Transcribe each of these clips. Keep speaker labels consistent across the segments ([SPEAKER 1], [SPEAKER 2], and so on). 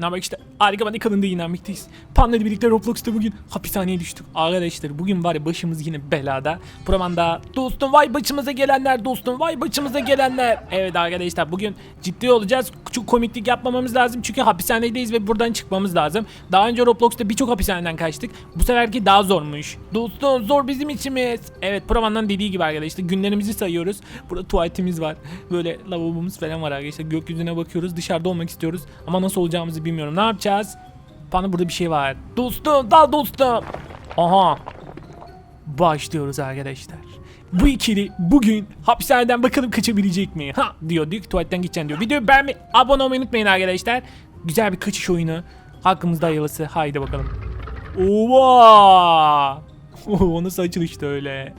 [SPEAKER 1] Ne haber işte harika ben kanında inanmaktayiz. Panda ile birlikte Roblox'ta bugün hapishaneye düştük. Arkadaşlar bugün var ya başımız yine belada. Programda dostum vay başımıza gelenler dostum vay başımıza gelenler. Evet arkadaşlar bugün ciddi olacağız. Çok komiklik yapmamamız lazım çünkü hapishanedeyiz ve buradan çıkmamız lazım. Daha önce Roblox'ta birçok hapishaneden kaçtık. Bu seferki daha zormuş. Dostum zor bizim içimiz. Evet Praman'dan dediği gibi arkadaşlar günlerimizi sayıyoruz. Burada tuvaletimiz var. Böyle lavabomuz falan var arkadaşlar. Gökyüzüne bakıyoruz. Dışarıda olmak istiyoruz. Ama nasıl olacağımızı bilmiyorum. Ne yapacağız? Bana burada bir şey var. Dostum dal dostum. Aha. Başlıyoruz arkadaşlar. Bu ikili bugün hapishaneden bakalım kaçabilecek mi? Ha diyor diyor tuvaletten gideceksin diyor. Videoyu beğenme, abone olmayı unutmayın arkadaşlar. Güzel bir kaçış oyunu. Hakkımızda hayırlısı. Haydi bakalım. Ova! O nasıl açılıştı öyle?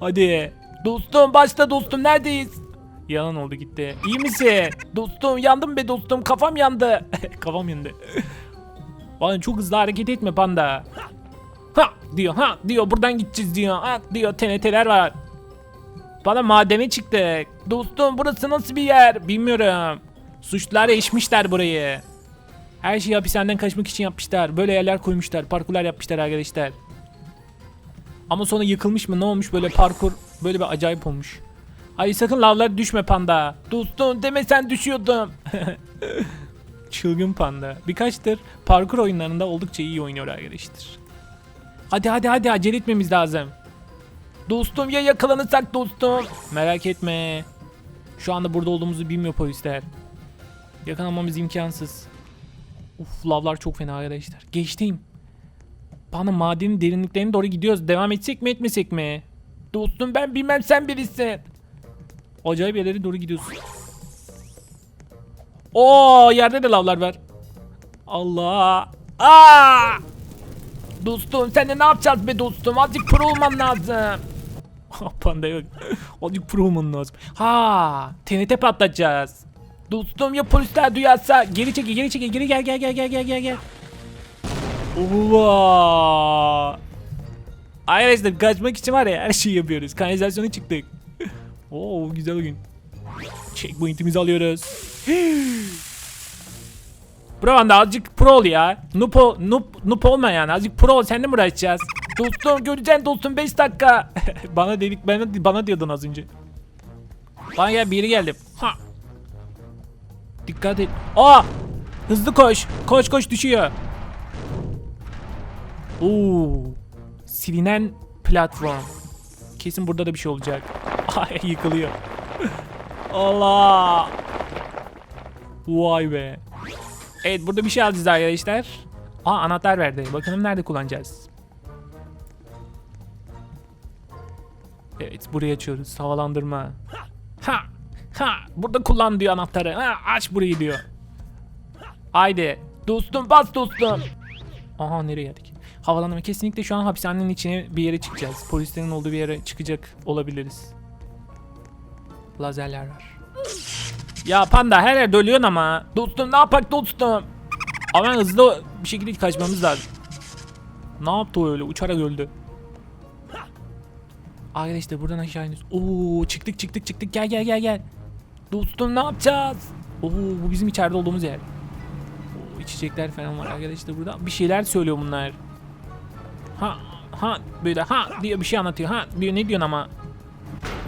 [SPEAKER 1] Hadi. Dostum başla dostum neredeyiz? Yalan oldu gitti. İyi misin? Dostum yandım be dostum kafam yandı. kafam yandı. Bana çok hızlı hareket etme panda. Ha diyor ha diyor buradan gideceğiz diyor. Ha diyor TNT'ler var. Bana madene çıktık. Dostum burası nasıl bir yer? Bilmiyorum. Suçlular eşmişler burayı. Her şeyi hapishaneden kaçmak için yapmışlar. Böyle yerler koymuşlar. Parkurlar yapmışlar arkadaşlar. Ama sonra yıkılmış mı ne olmuş böyle parkur böyle bir acayip olmuş. Ay sakın lavlara düşme panda. Dostum deme sen düşüyordum. Çılgın panda. Birkaçtır parkur oyunlarında oldukça iyi oynuyor arkadaşlar. Hadi hadi hadi acele etmemiz lazım. Dostum ya yakalanırsak dostum. Merak etme. Şu anda burada olduğumuzu bilmiyor polisler. Yakalanmamız imkansız. Uf lavlar çok fena arkadaşlar. Geçtim. Bana madenin derinliklerine doğru gidiyoruz. Devam etsek mi etmesek mi? Dostum ben bilmem sen birisin. Acayip yerlere doğru gidiyorsun. Oo yerde de lavlar var. Allah. Aa! Dostum sen ne yapacağız be dostum? Azıcık pro olman lazım. Panda yok. Azıcık pro olman lazım. Ha, TNT patlatacağız. Dostum ya polisler duyarsa geri çekil geri çekil geri gel gel gel gel gel gel gel. Ova. Arkadaşlar kaçmak için var ya her şeyi yapıyoruz. Kanalizasyona çıktık. Oo güzel oyun. Checkpoint'imizi alıyoruz. Bravo da azıcık pro ol ya. Noob, ol- noob, noob olma yani. Azıcık pro ol. Seninle mi uğraşacağız? Dostum göreceksin dostum 5 dakika. bana dedik bana, bana diyordun az önce. Bana gel biri geldi. Ha. Dikkat et. Aa! Hızlı koş. Koş koş düşüyor. Oo. Silinen platform. Kesin burada da bir şey olacak. Ay yıkılıyor. Allah. Vay be. Evet burada bir şey alacağız arkadaşlar. Aa anahtar verdi. Bakalım nerede kullanacağız. Evet burayı açıyoruz. Havalandırma. Ha. Ha. Burada kullan diyor anahtarı. Ha, aç burayı diyor. Haydi. Dostum bas dostum. Aha nereye geldik? Havalandırma kesinlikle şu an hapishanenin içine bir yere çıkacağız. Polislerin olduğu bir yere çıkacak olabiliriz. Lazerler var. Ya panda her yerde ölüyorsun ama. Dostum ne yapak dostum? Ama hızlı bir şekilde kaçmamız lazım. Ne yaptı o öyle? Uçarak öldü. Arkadaşlar buradan aşağı iniyoruz. Oo çıktık çıktık çıktık. Gel gel gel gel. Dostum ne yapacağız? Oo bu bizim içeride olduğumuz yer. Oo, içecekler falan var arkadaşlar burada. Bir şeyler söylüyor bunlar. Ha ha böyle ha diyor bir şey anlatıyor. Ha diyor ne diyorsun ama.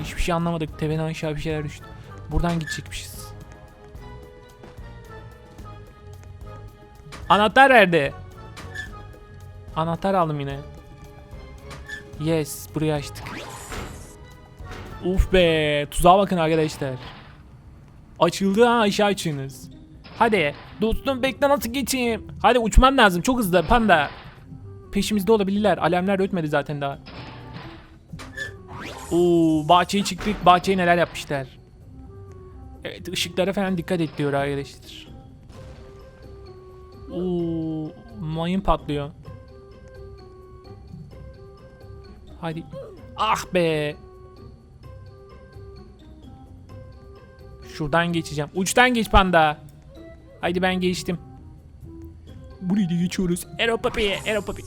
[SPEAKER 1] Hiçbir şey anlamadık. Tepeden aşağı bir şeyler düştü. Buradan gidecekmişiz. Anahtar nerede? Anahtar aldım yine. Yes, burayı açtık. Uf be, tuzağa bakın arkadaşlar. Açıldı ha aşağı açınız. Hadi dostum bekle nasıl geçeyim? Hadi uçman lazım çok hızlı panda. Peşimizde olabilirler. Alarmlar ötmedi zaten daha. Oo, bahçeye çıktık. Bahçeye neler yapmışlar. Evet ışıklara falan dikkat et diyor arkadaşlar. Oo, mayın patlıyor. Hadi. Ah be. Şuradan geçeceğim. Uçtan geç panda. Haydi ben geçtim. Burayı da geçiyoruz. Ero papi, ero papi.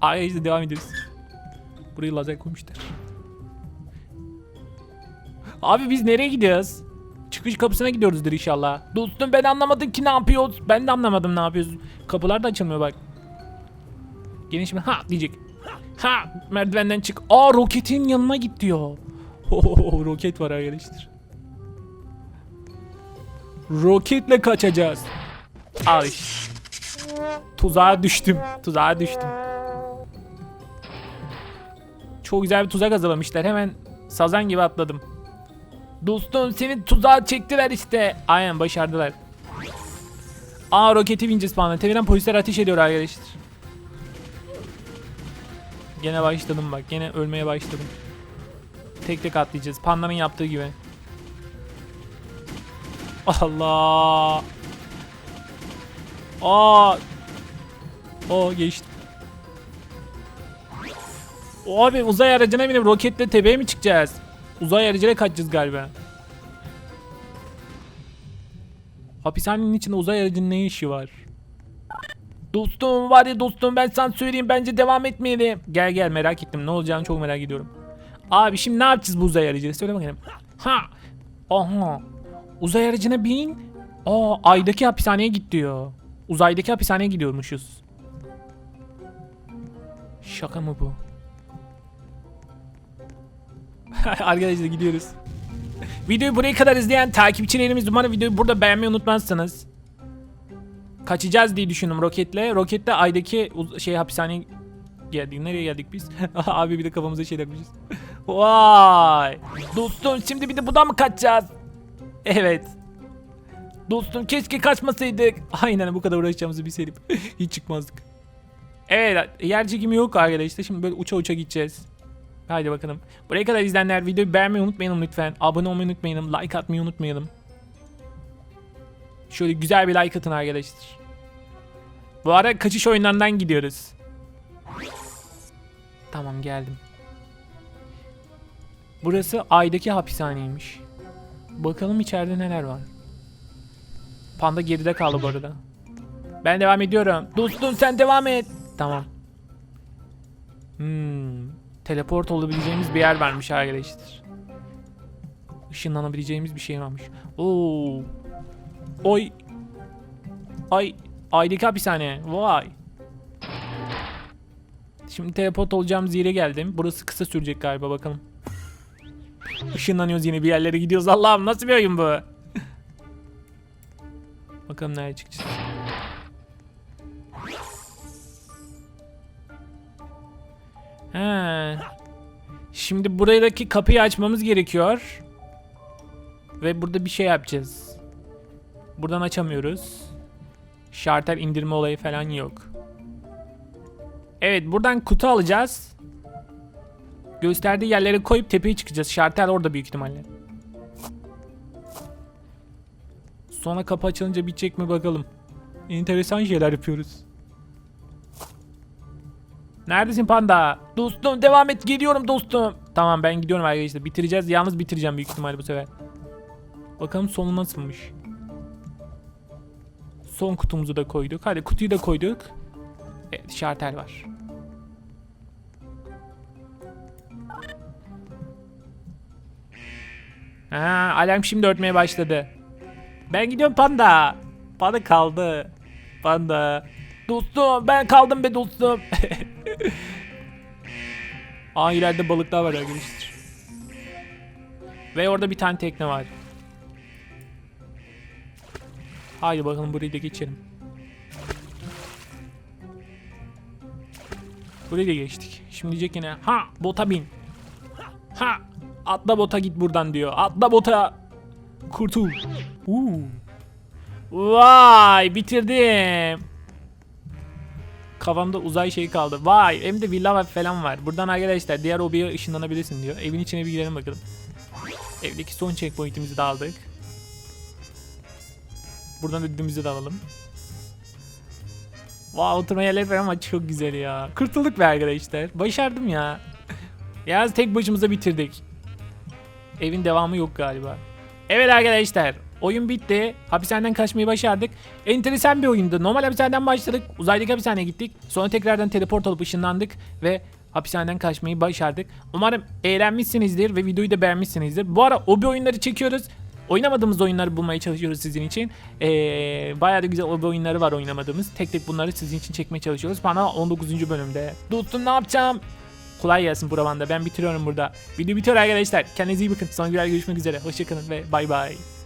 [SPEAKER 1] Arkadaşlar devam ederiz. Burayı lazer koymuşlar. Abi biz nereye gidiyoruz? Çıkış kapısına gidiyoruzdur inşallah. Dostum ben anlamadım ki ne yapıyoruz. Ben de anlamadım ne yapıyoruz. Kapılar da açılmıyor bak. Gelin şimdi ha diyecek. Ha merdivenden çık. Aa roketin yanına git diyor. Oo, roket var arkadaşlar. Roketle kaçacağız. Al işte. Tuzağa düştüm. Tuzağa düştüm. Çok güzel bir tuzak hazırlamışlar. Hemen sazan gibi atladım. Dostum seni tuzağa çektiler işte. Aynen başardılar. Aa roketi vinci spawnladı. Tepeden polisler ateş ediyor arkadaşlar. Gene başladım bak. Gene ölmeye başladım. Tek tek atlayacağız. Panda'nın yaptığı gibi. Allah. Aa. O geçti. Abi uzay aracına binip roketle tepeye mi çıkacağız? Uzay aracıyla kaçacağız galiba. Hapishanenin içinde uzay aracının ne işi var? Dostum var ya dostum ben sana söyleyeyim bence devam etmeyelim. Gel gel merak ettim ne olacağını çok merak ediyorum. Abi şimdi ne yapacağız bu uzay aracıyla söyle bakalım. Ha. Aha. Uzay aracına bin. Aa aydaki hapishaneye git diyor. Uzaydaki hapishaneye gidiyormuşuz. Şaka mı bu? Arkadaşlar gidiyoruz. Videoyu buraya kadar izleyen takipçilerimiz umarım videoyu burada beğenmeyi unutmazsınız. Kaçacağız diye düşündüm roketle. Roketle aydaki şey hapishaneye geldik. Nereye geldik biz? Abi bir de kafamıza şey takmışız. Vay! Dostum şimdi bir de buradan mı kaçacağız? Evet. Dostum keşke kaçmasaydık. Aynen bu kadar uğraşacağımızı bilseydim. Hiç çıkmazdık. Evet yer çekimi yok arkadaşlar. Şimdi böyle uça uça gideceğiz. Haydi bakalım. Buraya kadar izleyenler videoyu beğenmeyi unutmayalım lütfen. Abone olmayı unutmayalım. Like atmayı unutmayalım. Şöyle güzel bir like atın arkadaşlar. Bu ara kaçış oyunlarından gidiyoruz. Tamam geldim. Burası aydaki hapishaneymiş. Bakalım içeride neler var. Panda geride kaldı bu arada. Ben devam ediyorum. Dostum sen devam et. Tamam. Hmm. Teleport olabileceğimiz bir yer varmış arkadaşlar. Işınlanabileceğimiz bir şey varmış. Oo. Oy. Ay. Aydaki hapishane. Vay. Şimdi teleport olacağımız yere geldim. Burası kısa sürecek galiba bakalım. Işınlanıyoruz yine bir yerlere gidiyoruz. Allah'ım nasıl bir oyun bu? bakalım nereye çıkacağız. He. Şimdi buradaki kapıyı açmamız gerekiyor. Ve burada bir şey yapacağız. Buradan açamıyoruz. Şartel indirme olayı falan yok. Evet buradan kutu alacağız. Gösterdiği yerlere koyup tepeye çıkacağız. Şartel orada büyük ihtimalle. Sonra kapı açılınca bitecek mi bakalım. Enteresan şeyler yapıyoruz. Neredesin panda? Dostum devam et geliyorum dostum. Tamam ben gidiyorum arkadaşlar. Bitireceğiz. Yalnız bitireceğim büyük ihtimalle bu sefer. Bakalım sonu nasılmış. Son kutumuzu da koyduk. Hadi kutuyu da koyduk. Evet şartel var. Ha, alarm şimdi örtmeye başladı. Ben gidiyorum panda. Panda kaldı. Panda. Dostum ben kaldım be dostum. Aa ileride balıklar var arkadaşlar. Ve orada bir tane tekne var. Haydi bakalım burayı da geçelim. Burayı da geçtik. Şimdi diyecek yine ha bota bin. Ha atla bota git buradan diyor. Atla bota kurtul. Uuu. Vay bitirdim. Kafamda uzay şeyi kaldı. Vay hem de villa falan var. Buradan arkadaşlar diğer obiye ışınlanabilirsin diyor. Evin içine bir girelim bakalım. Evdeki son checkpoint'imizi de aldık. Buradan ödülümüzü de alalım. Vay oturma yerleri ama çok güzel ya. Kurtulduk be arkadaşlar. Başardım ya. Yalnız tek başımıza bitirdik. Evin devamı yok galiba. Evet arkadaşlar. Oyun bitti. Hapishaneden kaçmayı başardık. Enteresan bir oyundu. Normal hapishaneden başladık. Uzaydaki hapishaneye gittik. Sonra tekrardan teleport olup ışınlandık. Ve hapishaneden kaçmayı başardık. Umarım eğlenmişsinizdir ve videoyu da beğenmişsinizdir. Bu ara obi oyunları çekiyoruz. oynamadığımız oyunları bulmaya çalışıyoruz sizin için. Ee, bayağı da güzel o- oyunları var oynamadığımız. Tek tek bunları sizin için çekmeye çalışıyoruz. Bana 19. bölümde. Dostum ne yapacağım? Kolay gelsin Buravan'da. Ben bitiriyorum burada. Video bitiyor arkadaşlar. Kendinize iyi bakın. Sonra görüşmek üzere. Hoşçakalın ve bay bay.